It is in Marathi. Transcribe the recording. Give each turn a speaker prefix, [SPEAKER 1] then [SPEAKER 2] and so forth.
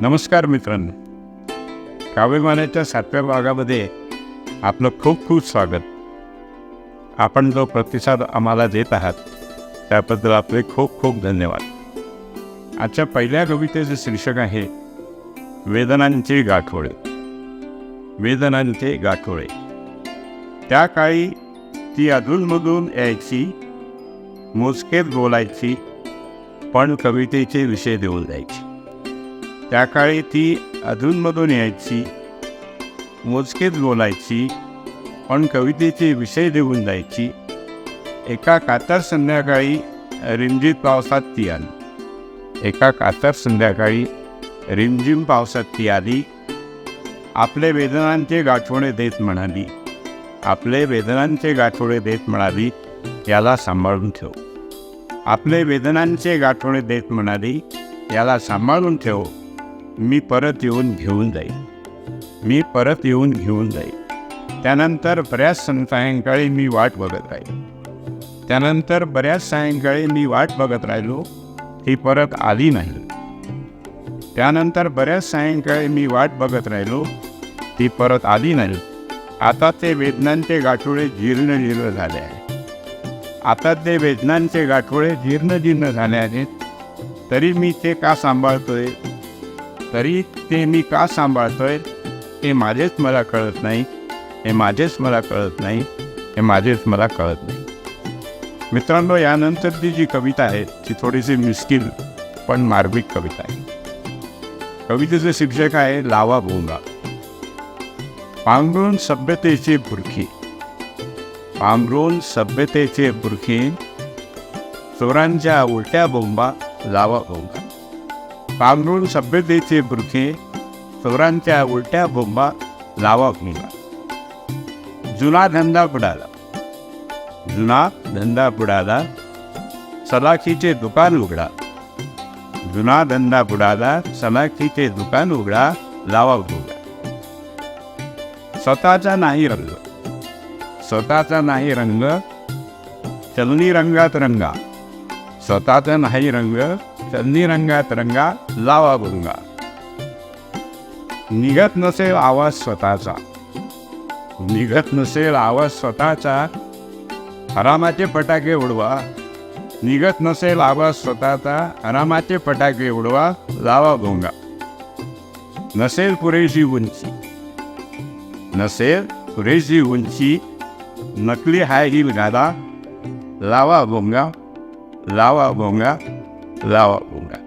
[SPEAKER 1] नमस्कार मित्रांनो. काव्यमानाच्या सातव्या भागामध्ये आपलं खूप खूप स्वागत. आपण जो प्रतिसाद आम्हाला देत आहात त्याबद्दल आपले खूप खूप धन्यवाद. आजच्या पहिल्या कवितेचे शीर्षक आहे वेदनांचे गाठोळे वेदनांचे गाठोळे त्या काळी ती अधूनमधून यायची मोजकेत बोलायची पण कवितेचे विषय देऊन जायची. त्या काळी ती अधूनमधून यायची मोजकेत बोलायची पण कवितेचे विषय देऊन जायची. एका कातर संध्याकाळी रिमझिम पावसात ती आली. एका कातर संध्याकाळी रिमझिम पावसात ती आली. आपले वेदनांचे गाठवणे देत म्हणाली आपले वेदनांचे गाठोडे देत म्हणाली याला सांभाळून ठेव. आपले वेदनांचे गाठोडे देत म्हणाली याला सांभाळून ठेव. मी परत येऊन घेऊन जाईन. मी परत येऊन घेऊन जाईन. त्यानंतर बऱ्याच सायंकाळी मी वाट बघत राहिलो. त्यानंतर बऱ्याच सायंकाळी मी वाट बघत राहिलो ती परत आली नाही. त्यानंतर बऱ्याच सायंकाळी मी वाट बघत राहिलो ती परत आली नाही. आता ते वेदनांचे गाठोळे जीर्ण जीर्ण झाले आहे आता ते वेदनांचे गाठोळे जीर्ण जीर्ण झाले आहेत. तरी मी ते का सांभाळतोय? तरी ते मी का सांभाळतोय? हे माझेच मला कळत नाही. हे माझेच मला कळत नाही. हे माझेच मला कळत नाही. मित्रांनो यानंतरची जी कविता आहे ती थोडीशी मिस्किल पण मार्मिक कविता आहे. कवितेचं शीर्षक आहे लावा भोंगा पांघरून सभ्यतेचे बुरखी. पांघरून सभ्यतेचे बुरखी. चोरांच्या उलट्या बोंबा लावा बोंबा. पांघरून सभ्यतेचे बुरखे. चोरांच्या उलट्या बोंबा लावा बोंबा. जुना धंदा बुडाला. जुना धंदा बुडाला. सलाखीचे दुकान उघडा. जुना धंदा बुडाला. सलाखीचे दुकान उघडा. लावा बोंबा. स्वतःचा नाही रंग. स्वतःचा नाही रंग चलनी रंगात रंगा. स्वतःचा नाही रंग चलनी रंगात रंगा लावा भुंगा निघत नसेल आवाज स्वतःचा. निघत नसेल आवाज स्वतःचा. हरामाचे फटाके उडवा. निघत नसेल आवाज स्वतःचा. हरामाचे फटाके उडवा लावा भोंगा नसेल पुरेशी उंची. नसेल पुरेशी उंची नकली हाय हिल घाला लावा भोंगा लावा भोंगा लावा भोंगा.